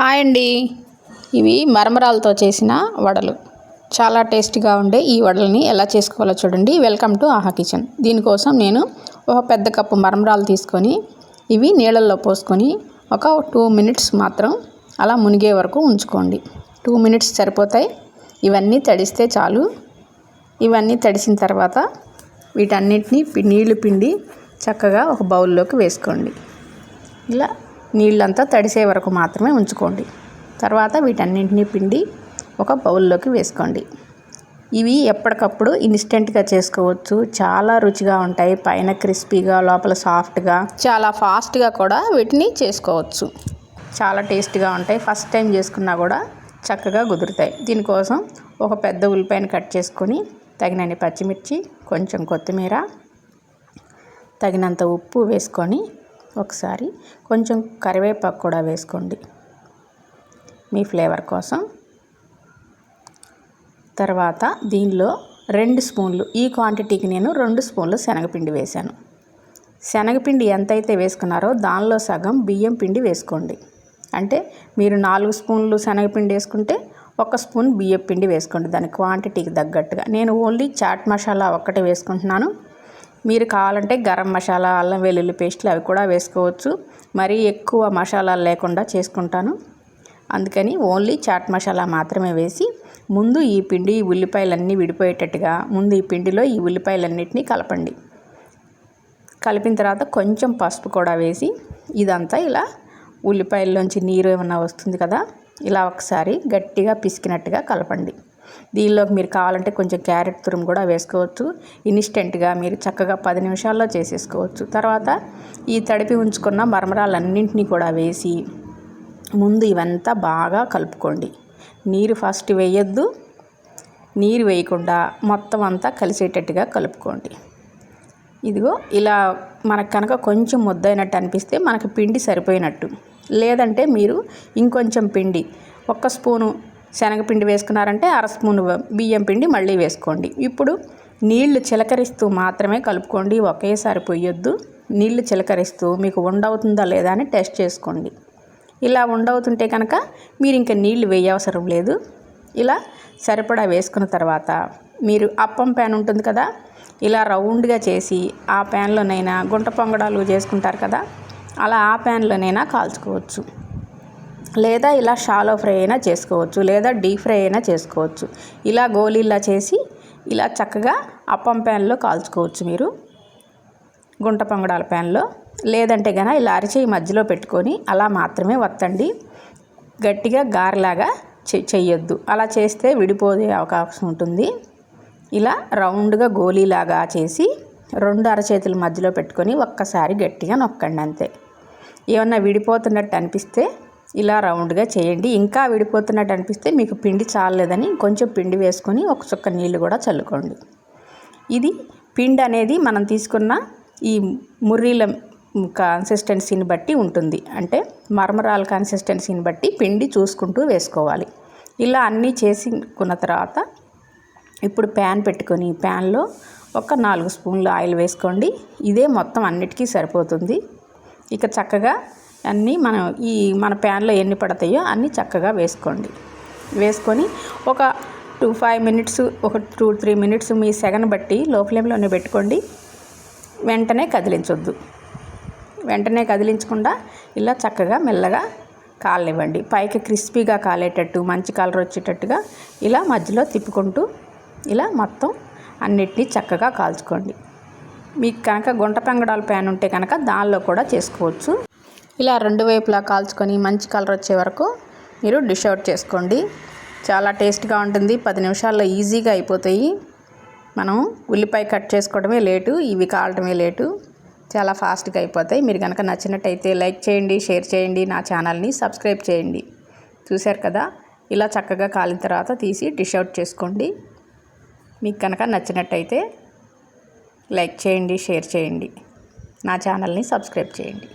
Hi అండి. ఇవి మరమరాలతో చేసిన వడలు. చాలా టేస్టీగా ఉండే ఈ వడలని ఎలా చేసుకోవాలో చూడండి. Welcome to Aha kitchen. దీనికోసం నేను ఒక పెద్ద కప్పు మరమరాలు తీసుకొని ఇవి నీళ్ళల్లో పోసుకొని ఒక టూ మినిట్స్ మాత్రం అలా మునిగే వరకు ఉంచుకోండి. టూ మినిట్స్ సరిపోతాయి. ఇవన్నీ తడిస్తే చాలు. ఇవన్నీ తడిసిన తర్వాత వీటన్నిటిని నీళ్ళు పిండి చక్కగా ఒక బౌల్లోకి వేసుకోండి. ఇలా నీళ్ళంతా తడిసే వరకు మాత్రమే ఉంచుకోండి. తర్వాత వీటన్నింటినీ పిండి ఒక బౌల్లోకి వేసుకోండి. ఇవి ఎప్పటికప్పుడు ఇన్స్టెంట్గా చేసుకోవచ్చు. చాలా రుచిగా ఉంటాయి. పైన క్రిస్పీగా లోపల సాఫ్ట్గా చాలా ఫాస్ట్గా కూడా వీటిని చేసుకోవచ్చు. చాలా టేస్ట్గా ఉంటాయి. ఫస్ట్ టైం చేసుకున్నా కూడా చక్కగా కుదురుతాయి. దీనికోసం ఒక పెద్ద ఉల్లిపాయను కట్ చేసుకొని తగినన్ని పచ్చిమిర్చి కొంచెం కొత్తిమీర తగినంత ఉప్పు వేసుకొని ఒకసారి కొంచెం కరివేపాకు కూడా వేసుకోండి. మీ ఫ్లేవర్ కోసం. తర్వాత దీనిలో రెండు స్పూన్లు ఈ క్వాంటిటీకి నేను రెండు స్పూన్లు శనగపిండి వేశాను. శనగపిండి ఎంతైతే వేసుకున్నారో దానిలో సగం బియ్యం పిండి వేసుకోండి. అంటే మీరు నాలుగు స్పూన్లు శనగపిండి వేసుకుంటే ఒక స్పూన్ బియ్యం పిండి వేసుకోండి. దాని క్వాంటిటీకి తగ్గట్టుగా. నేను ఓన్లీ చాట్ మసాలా ఒక్కటే వేసుకుంటున్నాను. మీరు కావాలంటే గరం మసాలా అల్లం వెల్లుల్లి పేస్ట్లు అవి కూడా వేసుకోవచ్చు. మరీ ఎక్కువ మసాలాలు లేకుండా చేసుకుంటాను. అందుకని ఓన్లీ చాట్ మసాలా మాత్రమే వేసి ముందు ఈ పిండి ఈ ఉల్లిపాయలన్నీ విడిపోయేటట్టుగా ముందు ఈ పిండిలో ఈ ఉల్లిపాయలన్నిటినీ కలపండి. కలిపిన తర్వాత కొంచెం పసుపు కూడా వేసి ఇదంతా ఇలా ఉల్లిపాయల్లోంచి నీరు ఏమన్నా వస్తుంది కదా ఇలా ఒకసారి గట్టిగా పిసికినట్టుగా కలపండి. దీనిలోకి మీరు కావాలంటే కొంచెం క్యారెట్ తురుము కూడా వేసుకోవచ్చు. ఇన్స్టెంట్గా మీరు చక్కగా పది నిమిషాల్లో చేసేసుకోవచ్చు. తర్వాత ఈ తడిపి ఉంచుకున్న మరమరాలన్నింటినీ కూడా వేసి ముందు ఇవంతా బాగా కలుపుకోండి. నీరు ఫస్ట్ వేయొద్దు. నీరు వేయకుండా మొత్తం అంతా కలిసేటట్టుగా కలుపుకోండి. ఇదిగో ఇలా మనకు కనుక కొంచెం ముద్దైనట్టు అనిపిస్తే మనకు పిండి సరిపోయినట్టు. లేదంటే మీరు ఇంకొంచెం పిండి ఒక్క స్పూను శనగపిండి వేసుకున్నారంటే అర స్పూన్ బియ్యం పిండి మళ్ళీ వేసుకోండి. ఇప్పుడు నీళ్ళు చిలకరిస్తూ మాత్రమే కలుపుకోండి. ఒకేసారి పొయ్యొద్దు. నీళ్ళు చిలకరిస్తూ మీకు ఉండవుతుందా లేదా అని టెస్ట్ చేసుకోండి. ఇలా ఉండవుతుంటే కనుక మీరు ఇంకా నీళ్ళు వేయవసరం లేదు. ఇలా సరిపడా వేసుకున్న తర్వాత మీరు అప్పం ప్యాన్ ఉంటుంది కదా ఇలా రౌండ్గా చేసి ఆ ప్యాన్లోనైనా గుంట పొంగడాలు చేసుకుంటారు కదా అలా ఆ ప్యాన్లోనైనా కాల్చుకోవచ్చు. లేదా ఇలా షాలో ఫ్రై అయినా చేసుకోవచ్చు లేదా డీప్ ఫ్రై అయినా చేసుకోవచ్చు. ఇలా గోళీలా చేసి ఇలా చక్కగా అప్పం ప్యాన్లో కాల్చుకోవచ్చు మీరు. గుంట పొంగడాల ప్యాన్లో. లేదంటే కనుక ఇలా అరిచేయి మధ్యలో పెట్టుకొని అలా మాత్రమే వత్తండి. గట్టిగా గారెలాగా చెయ్యొద్దు. అలా చేస్తే విడిపోయే అవకాశం ఉంటుంది. ఇలా రౌండ్గా గోళీలాగా చేసి రెండు అరచేతుల మధ్యలో పెట్టుకొని ఒక్కసారి గట్టిగా నొక్కండి అంతే. ఏమన్నా విడిపోతున్నట్టు అనిపిస్తే ఇలా రౌండ్గా చేయండి. ఇంకా విడిపోతున్నట్టు అనిపిస్తే మీకు పిండి చాలలేదని కొంచెం పిండి వేసుకొని ఒక చుక్క నీళ్ళు కూడా చల్లుకోండి. ఇది పిండి అనేది మనం తీసుకున్న ఈ ముర్రీల కన్సిస్టెన్సీని బట్టి ఉంటుంది. అంటే మర్మరాల కన్సిస్టెన్సీని బట్టి పిండి చూసుకుంటూ వేసుకోవాలి. ఇలా అన్నీ చేసుకున్న తర్వాత ఇప్పుడు ప్యాన్ పెట్టుకొని ప్యాన్లో ఒక నాలుగు స్పూన్లు ఆయిల్ వేసుకోండి. ఇదే మొత్తం అన్నిటికీ సరిపోతుంది. ఇక చక్కగా అన్నీ మనం ఈ మన ప్యాన్లో ఎన్ని పడతాయో అన్నీ చక్కగా వేసుకోండి. వేసుకొని ఒక టూ ఫైవ్ మినిట్స్ ఒక టూ త్రీ మినిట్స్ మీ సెగను బట్టి లో ఫ్లేమ్లోనే పెట్టుకోండి. వెంటనే కదిలించొద్దు. వెంటనే కదిలించకుండా ఇలా చక్కగా మెల్లగా కాలనివ్వండి. పైకి క్రిస్పీగా కాలేటట్టు మంచి కలర్ వచ్చేటట్టుగా ఇలా మధ్యలో తిప్పుకుంటూ ఇలా మొత్తం అన్నిటినీ చక్కగా కాల్చుకోండి. మీకు కనుక గుంట పెంగడాల ప్యాన్ ఉంటే కనుక దానిలో కూడా చేసుకోవచ్చు. ఇలా రెండు వైపులా కాల్చుకొని మంచి కలర్ వచ్చే వరకు మీరు డిష్ అవుట్ చేసుకోండి. చాలా టేస్ట్గా ఉంటుంది. పది నిమిషాల్లో ఈజీగా అయిపోతాయి. మనం ఉల్లిపాయ కట్ చేసుకోవడమే లేటు ఇవి కాలటమే లేటు. చాలా ఫాస్ట్గా అయిపోతాయి. మీరు కనుక నచ్చినట్టయితే లైక్ చేయండి షేర్ చేయండి నా ఛానల్ని సబ్స్క్రైబ్ చేయండి. చూశారు కదా? ఇలా చక్కగా కాలిన తర్వాత తీసి డిష్ అవుట్ చేసుకోండి. మీకు కనుక నచ్చినట్టయితే లైక్ చేయండి షేర్ చేయండి. నా ఛానల్ని సబ్స్క్రైబ్ చేయండి.